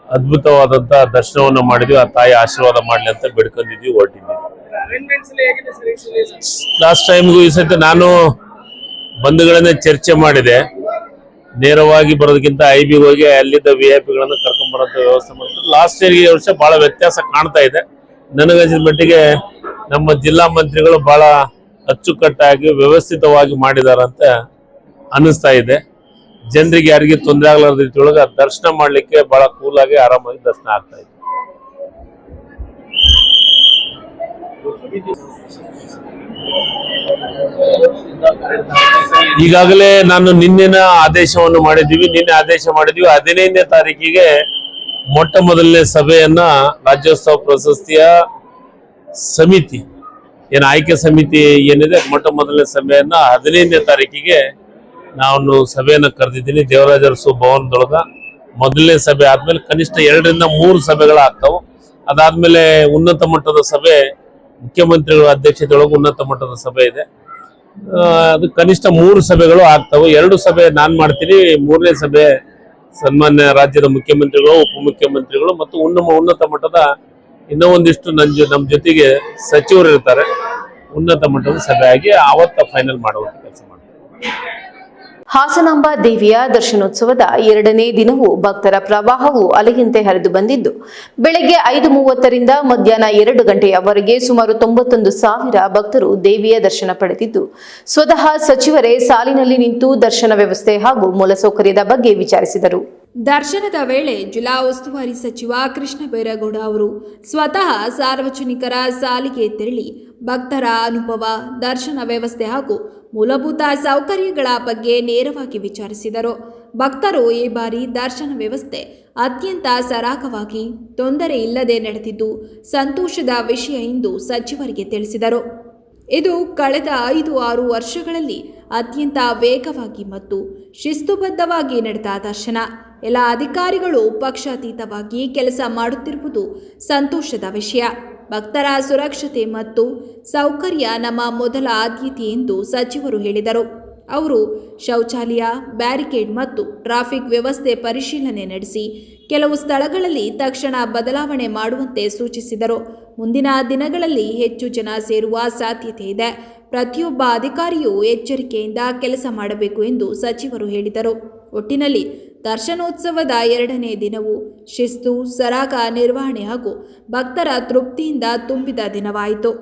ಅದ್ಭುತವಾದಂಥ ದರ್ಶನವನ್ನು ಮಾಡಿದ್ವಿ. ಆ ತಾಯಿ ಆಶೀರ್ವಾದ ಮಾಡಲಿ ಅಂತ ಬೇಡ್ಕೊಂಡಿದ್ವಿ ಹೊರಟಿದ್ವಿ. ಲಾಸ್ಟ್ ಟೈಮ್ಗೂ ಈ ಸತಿ ನಾನು ಬಂಧುಗಳನ್ನೇ ಚರ್ಚೆ ಮಾಡಿದೆ. ನೇರವಾಗಿ ಬರೋದಕ್ಕಿಂತ ಐ ಬಿ ಹೋಗಿ ಅಲ್ಲಿದ್ದ ವಿ ಐ ಪಿಗಳನ್ನು ಕರ್ಕೊಂಡ್ ಬರೋಂಥ ವ್ಯವಸ್ಥೆ ಮಾಡ್ತಾರೆ ಲಾಸ್ಟ್ ಇಯರ್ ಈ ವರ್ಷ ಬಹಳ ವ್ಯತ್ಯಾಸ ಕಾಣ್ತಾ ಇದೆ. ನನಗನ್ಸಿದ ಮಟ್ಟಿಗೆ ನಮ್ಮ ಜಿಲ್ಲಾ ಮಂತ್ರಿಗಳು ಬಹಳ ಅಚ್ಚುಕಟ್ಟಾಗಿ, ವ್ಯವಸ್ಥಿತವಾಗಿ ಮಾಡಿದಾರಂತ ಅನ್ನಿಸ್ತಾ ಇದೆ. ಜನರಿಗೆ ಯಾರಿಗೆ ತೊಂದರೆ ಆಗಲಾರದ ರೀತಿಯೊಳಗೆ ದರ್ಶನ ಮಾಡಲಿಕ್ಕೆ ಬಹಳ ಕೂಲ್ ಆಗಿ ಆರಾಮಾಗಿ ದರ್ಶನ ಆಗ್ತಾ ಇದೆ. ಈಗಾಗಲೇ ನಾನು ನಿನ್ನೆನ ಆದೇಶವನ್ನು ಮಾಡಿದ್ದೀವಿ, ನಿನ್ನೆ ಆದೇಶ ಮಾಡಿದ್ದೀವಿ. ಹದಿನೈದನೇ ತಾರೀಕಿಗೆ ಮೊಟ್ಟ ಮೊದಲನೇ ಸಭೆಯನ್ನ ರಾಜ್ಯೋತ್ಸವ ಪ್ರಶಸ್ತಿಯ ಸಮಿತಿ, ಏನು ಆಯ್ಕೆ ಸಮಿತಿ ಏನಿದೆ, ಮೊಟ್ಟ ಮೊದಲನೇ ಸಭೆಯನ್ನ ಹದಿನೈದನೇ ತಾರೀಕಿಗೆ ನಾನು ಸಭೆಯನ್ನು ಕರೆದಿದ್ದೀನಿ. ದೇವರಾಜ ಅರಸು ಭವನದೊಳಗ ಮೊದಲನೇ ಸಭೆ ಆದ್ಮೇಲೆ ಕನಿಷ್ಠ ಎರಡರಿಂದ ಮೂರು ಸಭೆಗಳು ಆಗ್ತಾವು ಅದಾದ್ಮೇಲೆ ಉನ್ನತ ಮಟ್ಟದ ಸಭೆ ಮುಖ್ಯಮಂತ್ರಿಗಳ ಅಧ್ಯಕ್ಷತೆಯೊಳಗೆ ಉನ್ನತ ಮಟ್ಟದ ಸಭೆ ಇದೆ. ಅದು ಕನಿಷ್ಠ ಮೂರು ಸಭೆಗಳು ಆಗ್ತವೆ. ಎರಡು ಸಭೆ ನಾನು ಮಾಡ್ತೀನಿ, ಮೂರನೇ ಸಭೆ ಸನ್ಮಾನ್ಯ ರಾಜ್ಯದ ಮುಖ್ಯಮಂತ್ರಿಗಳು, ಉಪಮುಖ್ಯಮಂತ್ರಿಗಳು ಮತ್ತು ಉನ್ನಮ ಉನ್ನತ ಮಟ್ಟದ ಇನ್ನೂ ಒಂದಿಷ್ಟು ನಂಜು ನಮ್ಮ ಜೊತೆಗೆ ಸಚಿವರು ಇರ್ತಾರೆ. ಉನ್ನತ ಮಟ್ಟದ ಸಭೆ ಆಗಿ ಆವತ್ತ ಫೈನಲ್ ಮಾಡುವಂತ ಕೆಲಸ ಮಾಡ್ತಾರೆ ಹಾಸನಾಂಬ ದೇವಿಯ ದರ್ಶನೋತ್ಸವದ ಎರಡನೇ ದಿನವೂ ಭಕ್ತರ ಪ್ರವಾಹವು ಅಲೆಯಂತೆ ಹರಿದು ಬಂದಿದ್ದು, ಬೆಳಗ್ಗೆ ಐದು ಮೂವತ್ತರಿಂದ ಮಧ್ಯಾಹ್ನ ಎರಡು ಗಂಟೆಯವರೆಗೆ ಸುಮಾರು ತೊಂಬತ್ತೊಂದು ಸಾವಿರ ಭಕ್ತರು ದೇವಿಯ ದರ್ಶನ ಪಡೆದಿದ್ದು, ಸ್ವತಃ ಸಚಿವರೇ ಸಾಲಿನಲ್ಲಿ ನಿಂತು ದರ್ಶನ ವ್ಯವಸ್ಥೆ ಹಾಗೂ ಮೂಲಸೌಕರ್ಯದ ಬಗ್ಗೆ ವಿಚಾರಿಸಿದರು. ದರ್ಶನದ ವೇಳೆ ಜಿಲ್ಲಾ ಉಸ್ತುವಾರಿ ಸಚಿವ ಕೃಷ್ಣ ಬೈರೇಗೌಡ ಅವರು ಸ್ವತಃ ಸಾರ್ವಜನಿಕರ ಸಾಲಿಗೆ ತೆರಳಿ ಭಕ್ತರ ಅನುಭವ, ದರ್ಶನ ವ್ಯವಸ್ಥೆ ಹಾಗೂ ಮೂಲಭೂತ ಸೌಕರ್ಯಗಳ ಬಗ್ಗೆ ನೇರವಾಗಿ ವಿಚಾರಿಸಿದರು. ಭಕ್ತರು ಈ ಬಾರಿ ದರ್ಶನ ವ್ಯವಸ್ಥೆ ಅತ್ಯಂತ ಸರಾಗವಾಗಿ ತೊಂದರೆ ಇಲ್ಲದೆ ನಡೆದಿದ್ದು, ಸಂತೋಷದ ವಿಷಯ ಎಂದು ಸಚಿವರಿಗೆ ತಿಳಿಸಿದರು. ಇದು ಕಳೆದ ಐದು ಆರು ವರ್ಷಗಳಲ್ಲಿ ಅತ್ಯಂತ ವೇಗವಾಗಿ ಮತ್ತು ಶಿಸ್ತುಬದ್ಧವಾಗಿ ನಡೆದ ದರ್ಶನ. ಎಲ್ಲ ಅಧಿಕಾರಿಗಳು ಪಕ್ಷಾತೀತವಾಗಿ ಕೆಲಸ ಮಾಡುತ್ತಿರುವುದು ಸಂತೋಷದ ವಿಷಯ. ಭಕ್ತರ ಸುರಕ್ಷತೆ ಮತ್ತು ಸೌಕರ್ಯ ನಮ್ಮ ಮೊದಲ ಆದ್ಯತೆ ಎಂದು ಸಚಿವರು ಹೇಳಿದರು. ಅವರು ಶೌಚಾಲಯ, ಬ್ಯಾರಿಕೇಡ್ ಮತ್ತು ಟ್ರಾಫಿಕ್ ವ್ಯವಸ್ಥೆ ಪರಿಶೀಲನೆ ನಡೆಸಿ ಕೆಲವು ಸ್ಥಳಗಳಲ್ಲಿ ತಕ್ಷಣ ಬದಲಾವಣೆ ಮಾಡುವಂತೆ ಸೂಚಿಸಿದರು. ಮುಂದಿನ ದಿನಗಳಲ್ಲಿ ಹೆಚ್ಚು ಜನ ಸೇರುವ ಸಾಧ್ಯತೆ ಇದೆ. ಪ್ರತಿಯೊಬ್ಬ ಅಧಿಕಾರಿಯೂ ಎಚ್ಚರಿಕೆಯಿಂದ ಕೆಲಸ ಮಾಡಬೇಕು ಎಂದು ಸಚಿವರು ಹೇಳಿದರು. ಒಟ್ಟಿನಲ್ಲಿ ದರ್ಶನೋತ್ಸವದ ಎರಡನೇ ದಿನವು ಶಿಸ್ತು ಸರಾಗ ನಿರ್ವಹಣೆ ಹಾಗೂ ಭಕ್ತರ ತೃಪ್ತಿಯಿಂದ ತುಂಬಿದ ದಿನವಾಯಿತು.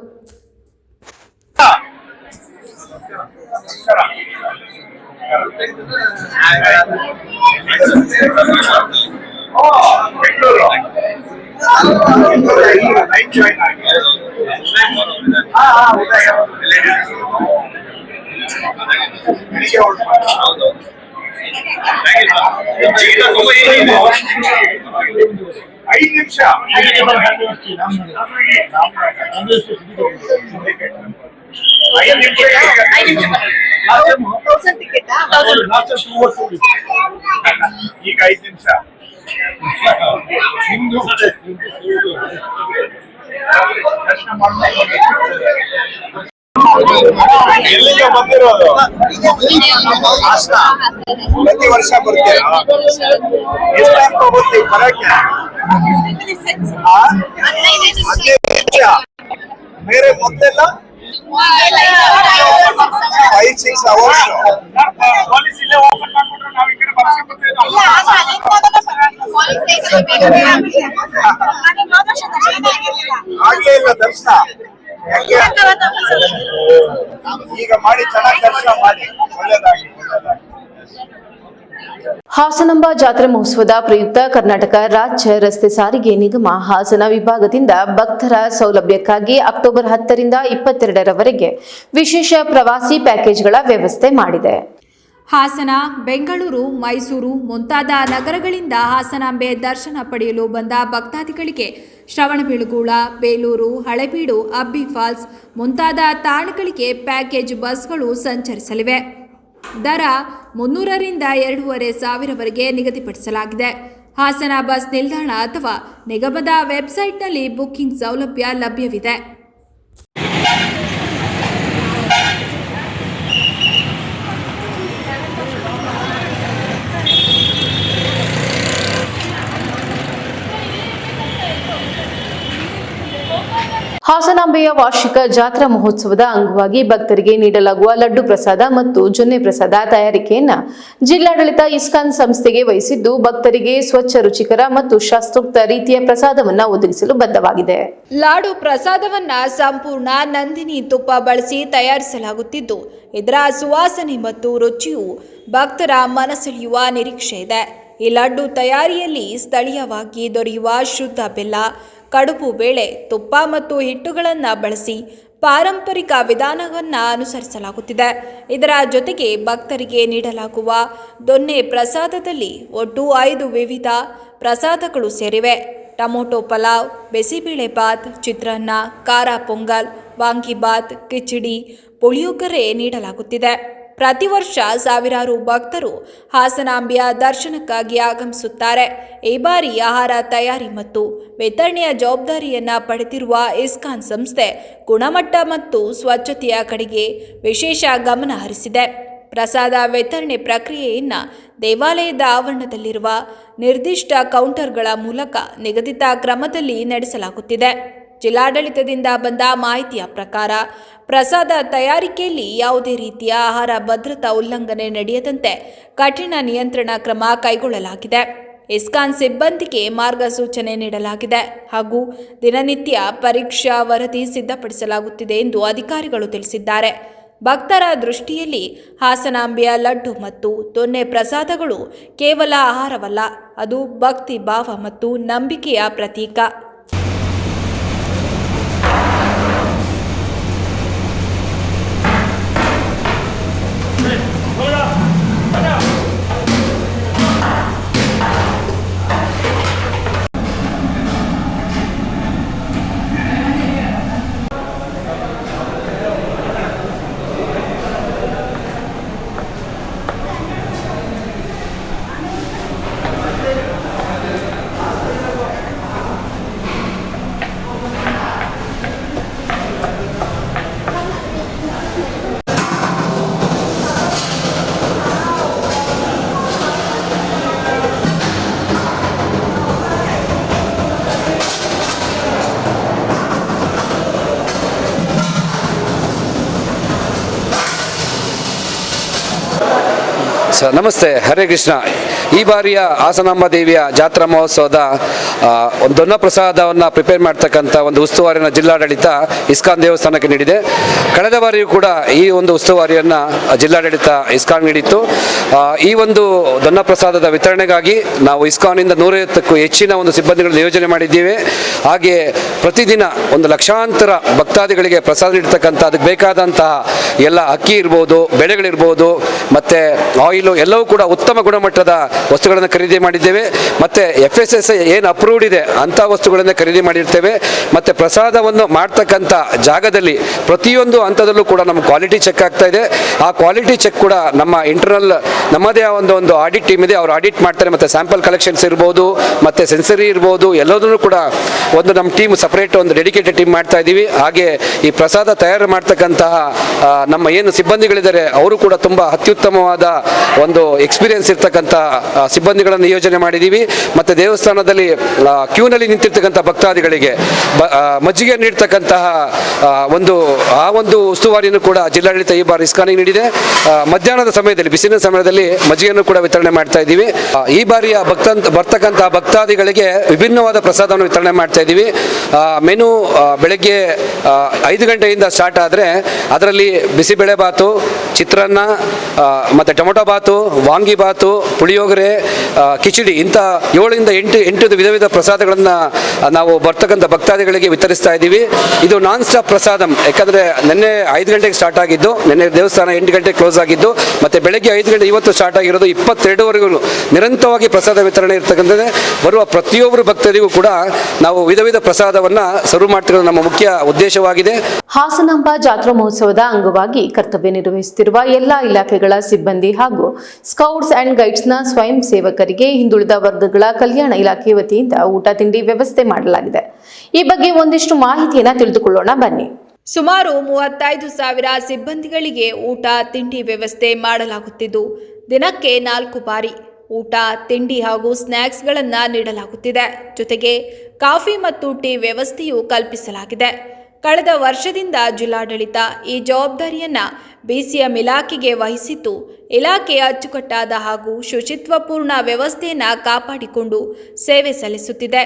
ಬೆಂಗಳೂರು ನೈಟ್ ಜಾಯಿನ್ ಆಗಿ ಹಾ ಹಾ ಉದಯ ಬೆಳಿಗ್ಗೆ ಹೊರಡ್ಬೇಕು. ಐದು ನಿಮಿಷ ಐದು ನಿಮಿಷ ಈಗ ಐದು ನಿಮಿಷ ದರ್ಶನ ಮಾಡ್ಕೊಂಡು ಎಲ್ಲಿಗೆ ಬಂದಿರೋದು? ಹಾಸನ ಪ್ರತಿ ವರ್ಷ ಬರ್ತೀರಾ? ಎಷ್ಟು ಟೈಮ್ ತಗೋತೀವಿ ಬರಕ್ಕೆ? ಆ? ಹದಿನೈದು ನಿಮಿಷ ಬೇರೆ ಮೊದಲೆಲ್ಲ? ಫೈವ್ ಸಿಕ್ಸ್ ಅವರ್ಸ್ ಪೊಲೀಸ್ ಇಲ್ಲೇ ಓಪನ್ ಮಾಡ್ಬಿಟ್ರೆ ನಾವು ಈ ಕಡೆ ಬರ್ಸಿ ಆಗ್ಲೇ ಇಲ್ಲ ದರ್ಶನ. ಯಾಕೆ? ಈಗ ಜಾತ್ರಾ ಮಹೋತ್ಸವದ ಪ್ರಯುಕ್ತ ಕರ್ನಾಟಕ ರಾಜ್ಯ ರಸ್ತೆ ಸಾರಿಗೆ ನಿಗಮ ಹಾಸನ ವಿಭಾಗದಿಂದ ಭಕ್ತರ ಸೌಲಭ್ಯಕ್ಕಾಗಿ ಅಕ್ಟೋಬರ್ ಹತ್ತರಿಂದ ಇಪ್ಪತ್ತೆರಡರವರೆಗೆ ವಿಶೇಷ ಪ್ರವಾಸಿ ಪ್ಯಾಕೇಜ್ಗಳ ವ್ಯವಸ್ಥೆ ಮಾಡಿದೆ. ಹಾಸನ, ಬೆಂಗಳೂರು, ಮೈಸೂರು ಮುಂತಾದ ನಗರಗಳಿಂದ ಹಾಸನಾಂಬೆ ದರ್ಶನ ಪಡೆಯಲು ಬಂದ ಭಕ್ತಾದಿಗಳಿಗೆ ಶ್ರವಣಬೆಳಗೊಳ ಬೇಲೂರು, ಹಳೆಬೀಡು, ಅಬ್ಬಿ ಫಾಲ್ಸ್ ಮುಂತಾದ ತಾಣಗಳಿಗೆ ಪ್ಯಾಕೇಜ್ ಬಸ್ಗಳು ಸಂಚರಿಸಲಿವೆ. ದರ ಮುನ್ನೂರರಿಂದ ಎರಡೂವರೆ ಸಾವಿರವರೆಗೆ ನಿಗದಿಪಡಿಸಲಾಗಿದೆ. ಹಾಸನ ಬಸ್ ನಿಲ್ದಾಣ ಅಥವಾ ನಿಗಮದ ವೆಬ್ಸೈಟ್ನಲ್ಲಿ ಬುಕ್ಕಿಂಗ್ ಸೌಲಭ್ಯ ಲಭ್ಯವಿದೆ. ಹಾಸನಾಂಬೆಯ ವಾರ್ಷಿಕ ಜಾತ್ರಾ ಮಹೋತ್ಸವದ ಅಂಗವಾಗಿ ಭಕ್ತರಿಗೆ ನೀಡಲಾಗುವ ಲಡ್ಡು ಪ್ರಸಾದ ಮತ್ತು ಜೊನ್ನೆ ಪ್ರಸಾದ ತಯಾರಿಕೆಯನ್ನ ಜಿಲ್ಲಾಡಳಿತ ಇಸ್ಕಾನ್ ಸಂಸ್ಥೆಗೆ ವಹಿಸಿದ್ದು, ಭಕ್ತರಿಗೆ ಸ್ವಚ್ಛ, ರುಚಿಕರ ಮತ್ತು ಶಾಸ್ತ್ರೋಕ್ತ ರೀತಿಯ ಪ್ರಸಾದವನ್ನ ಒದಗಿಸಲು ಬದ್ಧವಾಗಿದೆ. ಲಾಡು ಪ್ರಸಾದವನ್ನ ಸಂಪೂರ್ಣ ನಂದಿನಿ ತುಪ್ಪ ಬಳಸಿ ತಯಾರಿಸಲಾಗುತ್ತಿದ್ದು, ಇದರ ಸುವಾಸನೆ ಮತ್ತು ರುಚಿಯು ಭಕ್ತರ ಮನಸೆಳೆಯುವ ನಿರೀಕ್ಷೆ ಇದೆ. ಈ ಲಡ್ಡು ತಯಾರಿಯಲ್ಲಿ ಸ್ಥಳೀಯವಾಗಿ ದೊರೆಯುವ ಶುದ್ಧ ಬೆಲ್ಲ ಕಡುಬು ಬೇಳೆ, ತುಪ್ಪ ಮತ್ತು ಹಿಟ್ಟುಗಳನ್ನು ಬಳಸಿ ಪಾರಂಪರಿಕ ವಿಧಾನವನ್ನು ಅನುಸರಿಸಲಾಗುತ್ತಿದೆ. ಇದರ ಜೊತೆಗೆ ಭಕ್ತರಿಗೆ ನೀಡಲಾಗುವ ದೊನ್ನೆ ಪ್ರಸಾದದಲ್ಲಿ ಒಟ್ಟು ಐದು ವಿವಿಧ ಪ್ರಸಾದಗಳು ಸೇರಿವೆ. ಟೊಮೊಟೊ ಪಲಾವ್, ಬಿಸಿಬೇಳೆ ಬಾತ್, ಚಿತ್ರಾನ್ನ, ಖಾರ ಪೊಂಗಲ್, ವಾಂಗಿಬಾತ್, ಕಿಚಡಿ, ಪುಳಿಯೋಗರೆ ನೀಡಲಾಗುತ್ತಿದೆ. ಪ್ರತಿ ವರ್ಷ ಸಾವಿರಾರು ಭಕ್ತರು ಹಾಸನಾಂಬೆಯ ದರ್ಶನಕ್ಕಾಗಿ ಆಗಮಿಸುತ್ತಾರೆ. ಈ ಬಾರಿ ಆಹಾರ ತಯಾರಿ ಮತ್ತು ವಿತರಣೆಯ ಜವಾಬ್ದಾರಿಯನ್ನ ಪಡೆದಿರುವ ಇಸ್ಕಾನ್ ಸಂಸ್ಥೆ ಗುಣಮಟ್ಟ ಮತ್ತು ಸ್ವಚ್ಛತೆಯ ಕಡೆಗೆ ವಿಶೇಷ ಗಮನ ಹರಿಸಿದೆ. ಪ್ರಸಾದ ವಿತರಣೆ ಪ್ರಕ್ರಿಯೆಯನ್ನು ದೇವಾಲಯದ ಆವರಣದಲ್ಲಿರುವ ನಿರ್ದಿಷ್ಟ ಕೌಂಟರ್ಗಳ ಮೂಲಕ ನಿಗದಿತ ಕ್ರಮದಲ್ಲಿ ನಡೆಸಲಾಗುತ್ತಿದೆ. ಜಿಲ್ಲಾಡಳಿತದಿಂದ ಬಂದ ಮಾಹಿತಿಯ ಪ್ರಕಾರ, ಪ್ರಸಾದ ತಯಾರಿಕೆಯಲ್ಲಿ ಯಾವುದೇ ರೀತಿಯ ಆಹಾರ ಭದ್ರತಾ ಉಲ್ಲಂಘನೆ ನಡೆಯದಂತೆ ಕಠಿಣ ನಿಯಂತ್ರಣ ಕ್ರಮ ಕೈಗೊಳ್ಳಲಾಗಿದೆ. ಇಸ್ಕಾನ್ ಸಿಬ್ಬಂದಿಗೆ ಮಾರ್ಗಸೂಚನೆ ನೀಡಲಾಗಿದೆ ಹಾಗೂ ದಿನನಿತ್ಯ ಪರೀಕ್ಷಾ ವರದಿ ಸಿದ್ಧಪಡಿಸಲಾಗುತ್ತಿದೆ ಎಂದು ಅಧಿಕಾರಿಗಳು ತಿಳಿಸಿದ್ದಾರೆ. ಭಕ್ತರ ದೃಷ್ಟಿಯಲ್ಲಿ ಹಾಸನಾಂಬೆಯ ಲಡ್ಡು ಮತ್ತು ದೊನ್ನೆ ಪ್ರಸಾದಗಳು ಕೇವಲ ಆಹಾರವಲ್ಲ, ಅದು ಭಕ್ತಿ ಭಾವ ಮತ್ತು ನಂಬಿಕೆಯ ಪ್ರತೀಕ. ನಮಸ್ತೆ ಹರೇ ಕೃಷ್ಣ ಈ ಬಾರಿಯ ಹಾಸನಾಂಬ ದೇವಿಯ ಜಾತ್ರಾ ಮಹೋತ್ಸವದ ಒಂದು ದೊನ್ನ ಪ್ರಸಾದವನ್ನು ಪ್ರಿಪೇರ್ ಮಾಡ್ತಕ್ಕಂಥ ಒಂದು ಉಸ್ತುವಾರಿನ ಜಿಲ್ಲಾಡಳಿತ ಇಸ್ಕಾನ್ ದೇವಸ್ಥಾನಕ್ಕೆ ನೀಡಿದೆ. ಕಳೆದ ಬಾರಿಯೂ ಕೂಡ ಈ ಒಂದು ಉಸ್ತುವಾರಿಯನ್ನು ಜಿಲ್ಲಾಡಳಿತ ಇಸ್ಕಾನ್ ನೀಡಿತ್ತು. ಈ ಒಂದು ದೊನ್ನ ಪ್ರಸಾದದ ವಿತರಣೆಗಾಗಿ ನಾವು ಇಸ್ಕಾನ್ನಿಂದ ನೂರೈವತ್ತಕ್ಕೂ ಹೆಚ್ಚಿನ ಒಂದು ಸಿಬ್ಬಂದಿಗಳನ್ನು ನಿಯೋಜನೆ ಮಾಡಿದ್ದೇವೆ. ಹಾಗೆ ಪ್ರತಿದಿನ ಒಂದು ಲಕ್ಷಾಂತರ ಭಕ್ತಾದಿಗಳಿಗೆ ಪ್ರಸಾದ ನೀಡ್ತಕ್ಕಂಥ ಅದಕ್ಕೆ ಬೇಕಾದಂತಹ ಎಲ್ಲ ಅಕ್ಕಿ ಇರ್ಬೋದು, ಬೆಳೆಗಳಿರ್ಬೋದು, ಮತ್ತು ಆಯಿಲು ಎಲ್ಲವೂ ಕೂಡ ಉತ್ತಮ ಗುಣಮಟ್ಟದ ವಸ್ತುಗಳನ್ನು ಖರೀದಿ ಮಾಡಿದ್ದೇವೆ. ಮತ್ತು ಎಫ್ ಎಸ್ ಎಸ್ ಏನು ಅಪ್ರೂವ್ಡ್ ಇದೆ ಅಂಥ ವಸ್ತುಗಳನ್ನು ಖರೀದಿ ಮಾಡಿರ್ತೇವೆ. ಮತ್ತು ಪ್ರಸಾದವನ್ನು ಮಾಡ್ತಕ್ಕಂಥ ಜಾಗದಲ್ಲಿ ಪ್ರತಿಯೊಂದು ಹಂತದಲ್ಲೂ ಕೂಡ ನಮ್ಮ ಕ್ವಾಲಿಟಿ ಚೆಕ್ ಆಗ್ತಾ ಇದೆ. ಆ ಕ್ವಾಲಿಟಿ ಚೆಕ್ ಕೂಡ ನಮ್ಮ ಇಂಟರ್ನಲ್ ನಮ್ಮದೇ ಒಂದು ಒಂದು ಆಡಿಟ್ ಟೀಮ್ ಇದೆ. ಅವರು ಆಡಿಟ್ ಮಾಡ್ತಾರೆ. ಮತ್ತು ಸ್ಯಾಂಪಲ್ ಕಲೆಕ್ಷನ್ಸ್ ಇರ್ಬೋದು, ಮತ್ತು ಸೆನ್ಸರಿ ಇರ್ಬೋದು, ಎಲ್ಲದನ್ನು ಕೂಡ ಒಂದು ನಮ್ಮ ಟೀಮ್ ಸಪ್ರೇಟ್ ಒಂದು ಡೆಡಿಕೇಟೆಡ್ ಟೀಮ್ ಮಾಡ್ತಾ ಇದ್ದೀವಿ. ಹಾಗೆ ಈ ಪ್ರಸಾದ ತಯಾರು ಮಾಡ್ತಕ್ಕಂತಹ ನಮ್ಮ ಏನು ಸಿಬ್ಬಂದಿಗಳಿದ್ದಾರೆ, ಅವರು ಕೂಡ ತುಂಬ ಅತ್ಯುತ್ತಮವಾದ ಒಂದು ಎಕ್ಸ್ಪೀರಿಯನ್ಸ್ ಇರ್ತಕ್ಕಂಥ ಸಿಬ್ಬಂದಿಗಳನ್ನು ನಿಯೋಜನೆ ಮಾಡಿದ್ದೀವಿ. ಮತ್ತು ದೇವಸ್ಥಾನದಲ್ಲಿ ಕ್ಯೂನಲ್ಲಿ ನಿಂತಿರ್ತಕ್ಕಂಥ ಭಕ್ತಾದಿಗಳಿಗೆ ಮಜ್ಜಿಗೆ ನೀಡ್ತಕ್ಕಂತಹ ಒಂದು, ಆ ಒಂದು ಉಸ್ತುವಾರಿಯನ್ನು ಕೂಡ ಜಿಲ್ಲಾಡಳಿತ ಈ ಬಾರಿ ಇಸ್ಕಾನಿಗೆ ನೀಡಿದೆ. ಮಧ್ಯಾಹ್ನದ ಸಮಯದಲ್ಲಿ, ಬಿಸಿಲಿನ ಸಮಯದಲ್ಲಿ ಮಜ್ಜಿಗೆಯನ್ನು ಕೂಡ ವಿತರಣೆ ಮಾಡ್ತಾ ಇದ್ದೀವಿ. ಈ ಬಾರಿಯ ಭಕ್ತ ಬರ್ತಕ್ಕಂತಹ ಭಕ್ತಾದಿಗಳಿಗೆ ವಿಭಿನ್ನವಾದ ಪ್ರಸಾದವನ್ನು ವಿತರಣೆ ಮಾಡ್ತಾ ಇದ್ದೀವಿ. ಮೆನು ಬೆಳಗ್ಗೆ ಐದು ಗಂಟೆಯಿಂದ ಸ್ಟಾರ್ಟ್ ಆದರೆ ಅದರಲ್ಲಿ ಬಿಸಿಬೇಳೆ ಬಾತು, ಚಿತ್ರಾನ್ನ ಮತ್ತು ಟೊಮೊಟೊ ಬಾತು, ವಾಂಗಿ ಬಾತು ಆ, ಕಿಚಡಿ ಇಂಥ ಏಳರಿಂದ ಎಂಟು ಎಂಟು ವಿಧ ವಿಧ ಪ್ರಸಾದಗಳನ್ನು ನಾವು ಬರ್ತಕ್ಕಂಥ ಭಕ್ತಾದಿಗಳಿಗೆ ವಿತರಿಸ್ತಾ ಇದ್ದೀವಿ. ಇದು ನಾನ್ ಸ್ಟಾಪ್ ಪ್ರಸಾದಂ. ಯಾಕಂದರೆ ನಿನ್ನೆ ಐದು ಗಂಟೆಗೆ ಸ್ಟಾರ್ಟ್ ಆಗಿದ್ದು ನಿನ್ನೆ ದೇವಸ್ಥಾನ ಎಂಟು ಗಂಟೆಗೆ ಕ್ಲೋಸ್ ಆಗಿದ್ದು ಮತ್ತು ಬೆಳಗ್ಗೆ ಐದು ಗಂಟೆ ಇವತ್ತು ಸ್ಟಾರ್ಟ್ ಆಗಿರೋದು ಇಪ್ಪತ್ತೆರಡುವರೆಗೂ ನಿರಂತರವಾಗಿ ಪ್ರಸಾದ ವಿತರಣೆ ಇರ್ತಕ್ಕಂಥದ್ದೇ. ಬರುವ ಪ್ರತಿಯೊಬ್ಬರು ಭಕ್ತರಿಗೂ ಕೂಡ ನಾವು ವಿಧ ವಿಧ ಪ್ರಸಾದವನ್ನು ಸರ್ವ್ ಮಾಡ್ತಿರೋದು ನಮ್ಮ ಮುಖ್ಯ ಉದ್ದೇಶವಾಗಿದೆ. ಹಾಸನಾಂಬ ಜಾತ್ರಾ ಮಹೋತ್ಸವದ ಅಂಗವಾಗಿ ಕರ್ತವ್ಯ ನಿರ್ವಹಿಸುತ್ತಿರುವ ಎಲ್ಲಾ ಇಲಾಖೆಗಳ ಸಿಬ್ಬಂದಿ ಹಾಗೂ ಸ್ಕೌಟ್ಸ್ ಅಂಡ್ ಗೈಡ್ಸ್ನ ಸ್ವಯಂ ಸೇವಕರಿಗೆ ಹಿಂದುಳಿದ ವರ್ಗಗಳ ಕಲ್ಯಾಣ ಇಲಾಖೆ ವತಿಯಿಂದ ಊಟ, ತಿಂಡಿ ವ್ಯವಸ್ಥೆ ಮಾಡಲಾಗಿದೆ. ಈ ಬಗ್ಗೆ ಒಂದಿಷ್ಟು ಮಾಹಿತಿಯನ್ನ ತಿಳಿದುಕೊಳ್ಳೋಣ. ಬನ್ನಿ. ಸುಮಾರು ಮೂವತ್ತೈದು ಸಾವಿರ ಸಿಬ್ಬಂದಿಗಳಿಗೆ ಊಟ, ತಿಂಡಿ ವ್ಯವಸ್ಥೆ ಮಾಡಲಾಗುತ್ತಿದ್ದು, ದಿನಕ್ಕೆ ನಾಲ್ಕು ಬಾರಿ ಊಟ, ತಿಂಡಿ ಹಾಗೂ ಸ್ನ್ಯಾಕ್ಸ್ಗಳನ್ನು ನೀಡಲಾಗುತ್ತಿದೆ. ಜೊತೆಗೆ ಕಾಫಿ ಮತ್ತು ಟೀ ವ್ಯವಸ್ಥೆಯೂ ಕಲ್ಪಿಸಲಾಗಿದೆ. ಕಳೆದ ವರ್ಷದಿಂದ ಜಿಲ್ಲಾಡಳಿತ ಈ ಜವಾಬ್ದಾರಿಯನ್ನ ಬಿಸಿಎಂ ಇಲಾಖೆಗೆ ವಹಿಸಿತು. ಇಲಾಖೆಯ ಅಚ್ಚುಕಟ್ಟಾದ ಹಾಗೂ ಶುಚಿತ್ವಪೂರ್ಣ ವ್ಯವಸ್ಥೆಯನ್ನು ಕಾಪಾಡಿಕೊಂಡು ಸೇವೆ ಸಲ್ಲಿಸುತ್ತಿದೆ.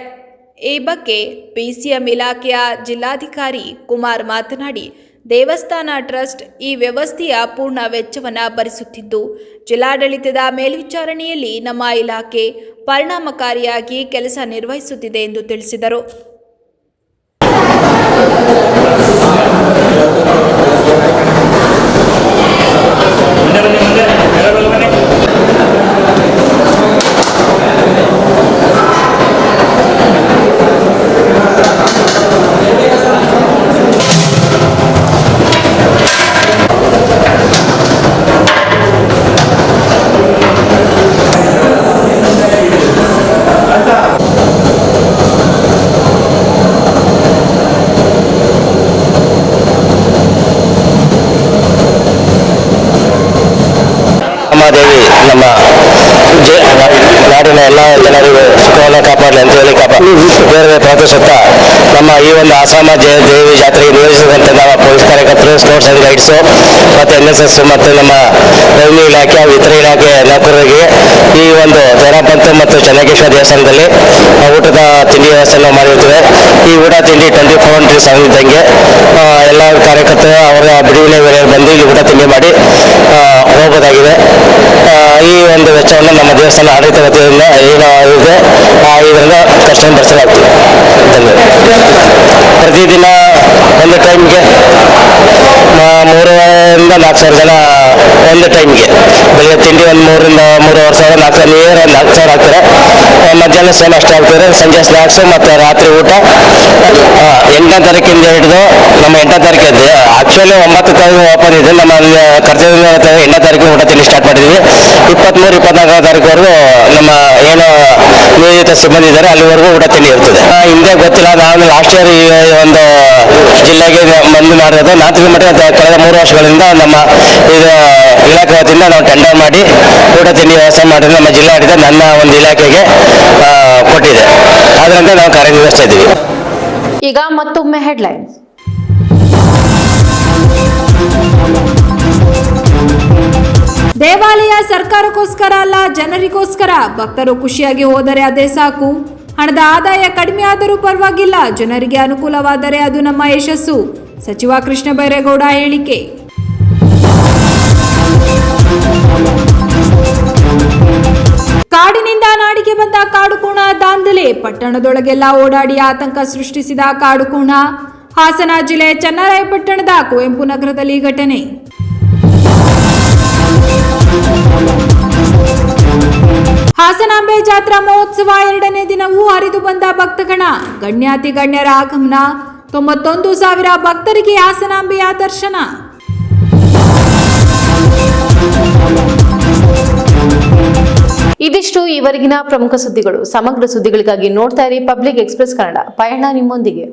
ಈ ಬಗ್ಗೆ ಪಿಸಿಎಂ ಇಲಾಖೆಯ ಜಿಲ್ಲಾಧಿಕಾರಿ ಕುಮಾರ್ ಮಾತನಾಡಿ, ದೇವಸ್ಥಾನ ಟ್ರಸ್ಟ್ ಈ ವ್ಯವಸ್ಥೆಯ ಪೂರ್ಣ ವೆಚ್ಚವನ್ನು ಭರಿಸುತ್ತಿದ್ದು, ಜಿಲ್ಲಾಡಳಿತದ ಮೇಲ್ವಿಚಾರಣೆಯಲ್ಲಿ ನಮ್ಮ ಇಲಾಖೆ ಪರಿಣಾಮಕಾರಿಯಾಗಿ ಕೆಲಸ ನಿರ್ವಹಿಸುತ್ತಿದೆ ಎಂದು ತಿಳಿಸಿದರು. আল্লাহ ಜೆ- ನಾಡಿನ ಎಲ್ಲ ಜನರಿಗೂ ಸುಖವನ್ನು ಕಾಪಾಡಲಿ ಅಂತ ಹೇಳಿ ಕಾಪಾಡಿ ಬೇರೆ ನಮ್ಮ ಈ ಒಂದು ಆಸಾಮ ಜಯ ದೇವಿ ಜಾತ್ರೆಗೆ ನಿಯೋಜಿಸಿದಂತೆ ನಮ್ಮ ಪೊಲೀಸ್ ಕಾರ್ಯಕರ್ತರು, ಸ್ಪೋರ್ಟ್ಸ್ ಅಂಡ್ ಗೈಡ್ಸು, ಮತ್ತು ಎನ್ ಎಸ್ ಎಸ್ ಮತ್ತು ನಮ್ಮ ರೆವಿನ್ಯೂ ಇಲಾಖೆ ಇತರ ಇಲಾಖೆ ನೌಕರರಿಗೆ ಈ ಒಂದು ಜಯರಾಮಪಂತ ಮತ್ತು ಚೆನ್ನಕೇಶ್ವರ ದೇವಸ್ಥಾನದಲ್ಲಿ ಊಟದ ತಿಂಡಿ ವ್ಯವಸ್ಥೆಯನ್ನು ಮಾಡಿರ್ತೇವೆ. ಈ ಊಟ, ತಿಂಡಿ, ಟ್ವೆಂಟಿ ಫೋರ್ ಇಂಟು ಸೆವೆನ್ ಇದ್ದಂಗೆ ಎಲ್ಲ ಕಾರ್ಯಕರ್ತರು ಅವರ ಬಿಡುವಿನ ವೇಳೆಯಲ್ಲಿ ಬಂದು ಇಲ್ಲಿ ಊಟ, ತಿಂಡಿ ಮಾಡಿ ಹೋಗೋದಾಗಿದೆ ಈ ಒಂದು ವೆಚ್ಚವನ್ನು ನಮ್ಮ ದೇವಸ್ಥಾನ ಆಡಳಿತ ವತಿಯಿಂದ ಏನು ಇದೆ ಇದರಿಂದ ದರ್ಶನ ಭರಿಸಲಾಗ್ತದೆ ಪ್ರತಿದಿನ ಒಂದು ಟೈಮ್ಗೆ ಮೂರರಿಂದ ನಾಲ್ಕು ಸಾವಿರ ಜನ ಒಂದು ಟೈಮ್ಗೆ. ಬೆಳಿಗ್ಗೆ ತಿಂಡಿ ಒಂದು ಮೂರರಿಂದ ಮೂರುವರೆ ಸಾವಿರ ನಾಲ್ಕು ನೀರು ನಾಲ್ಕು ಸಾವಿರ ಹಾಕ್ತಾರೆ. ಮಧ್ಯಾಹ್ನ ಸೇಮ್ ಅಷ್ಟೇ ಹಾಕ್ತಾರೆ ಸಂಜೆ ಸ್ನ್ಯಾಕ್ಸು ಮತ್ತು ರಾತ್ರಿ ಊಟ. ಎಂಟನೇ ತಾರೀಕಿಂದ ಹಿಡಿದು ನಮ್ಮ ಎಂಟನೇ ತಾರೀಕು ಇದೆ. ಆಕ್ಚುಲಿ ಒಂಬತ್ತು ತಾರೀಕು ಓಪನ್ ಇದೆ. ನಮ್ಮ ಅಲ್ಲಿ ಕರ್ತವ್ಯ ಎಂಟನೇ ತಾರೀಕು ಊಟ ತಿಂಡಿ ಸ್ಟಾರ್ಟ್ ಮಾಡಿದ್ವಿ. ಇಪ್ಪತ್ತ್ಮೂರು ಇಪ್ಪತ್ನಾಲ್ಕನೇ ತಾರೀಕುವರೆಗೂ ನಮ್ಮ ಏನು ನಿಯೋಜಿತ ಸಿಬ್ಬಂದಿ ಇದ್ದಾರೆ. ಅಲ್ಲಿವರೆಗೂ ಊಟ ತಿಂಡಿ ಇರ್ತದೆ. ಹಿಂದೆ ಗೊತ್ತಿಲ್ಲ, ನಾನು ಲಾಸ್ಟ್ ಇಯರ್ ಈ ಒಂದು ಜಿಲ್ಲೆಗೆ ಬಂದು ಮಾಡಿರೋದು. ನಾಲ್ಕು ಮಟ್ಟ ಕಳೆದ ಮೂರು ವರ್ಷಗಳಿಂದ ನಮ್ಮ ಇದು, ಇಲಾಖೆ ವತಿಯಿಂದ ನಾವು ಟೆಂಡರ್ ಮಾಡಿ ಊಟ ತಿಂಡಿ ವ್ಯವಸ್ಥೆ ಮಾಡಿ ನಮ್ಮ ಜಿಲ್ಲಾಡಳಿತ ನನ್ನ ಒಂದು ಇಲಾಖೆಗೆ ಕೊಟ್ಟಿದೆ. ಅದರಂತೆ ನಾವು ಕಾರ್ಯನಿರ್ವಹಿಸ್ತಾ ಇದ್ದೀವಿ. ಈಗ ಮತ್ತೊಮ್ಮೆ ಹೆಡ್ಲೈನ್ಸ್ ದೇವಾಲಯ ಸರ್ಕಾರಕ್ಕೋಸ್ಕರ ಅಲ್ಲ, ಜನರಿಗೋಸ್ಕರ. ಭಕ್ತರು ಖುಷಿಯಾಗಿ ಹೋದರೆ ಅದೇ ಸಾಕು. ಹಣದ ಆದಾಯ ಕಡಿಮೆ ಆದರೂ ಪರವಾಗಿಲ್ಲ. ಜನರಿಗೆ ಅನುಕೂಲವಾದರೆ ಅದು ನಮ್ಮ ಯಶಸ್ಸು. ಸಚಿವ ಕೃಷ್ಣ ಬೈರೇಗೌಡ ಹೇಳಿಕೆ. ನಾಡಿಗೆ ಬಂದ ಕಾಡುಕೋಣ ದಾಂಧಲೆ, ಪಟ್ಟಣದೊಳಗೆಲ್ಲ ಓಡಾಡಿ ಆತಂಕ ಸೃಷ್ಟಿಸಿದ ಕಾಡುಕೋಣ. ಹಾಸನ ಜಿಲ್ಲೆ ಚನ್ನರಾಯಪಟ್ಟಣದ ಕುವೆಂಪು ನಗರದಲ್ಲಿ ಘಟನೆ. ಹಾಸನಾಂಬೆ ಜಾತ್ರಾ ಮಹೋತ್ಸವ ಎರಡನೇ ದಿನವೂ ಹರಿದು ಬಂದ ಭಕ್ತಗಣ. ಗಣ್ಯಾತಿ ಗಣ್ಯರ ಆಗಮನ. ತೊಂಬತ್ತೊಂದು ಸಾವಿರ ಭಕ್ತರಿಗೆ ಹಾಸನಾಂಬೆಯ ದರ್ಶನ. ಇದಿಷ್ಟು ಈವರೆಗಿನ ಪ್ರಮುಖ ಸುದ್ದಿಗಳು. ಸಮಗ್ರ ಸುದ್ದಿಗಳಿಗಾಗಿ ನೋಡ್ತಾ ಇರಿ ಪಬ್ಲಿಕ್ ಎಕ್ಸ್ಪ್ರೆಸ್ ಕನ್ನಡ. ಪಯಣ ನಿಮ್ಮೊಂದಿಗೆ.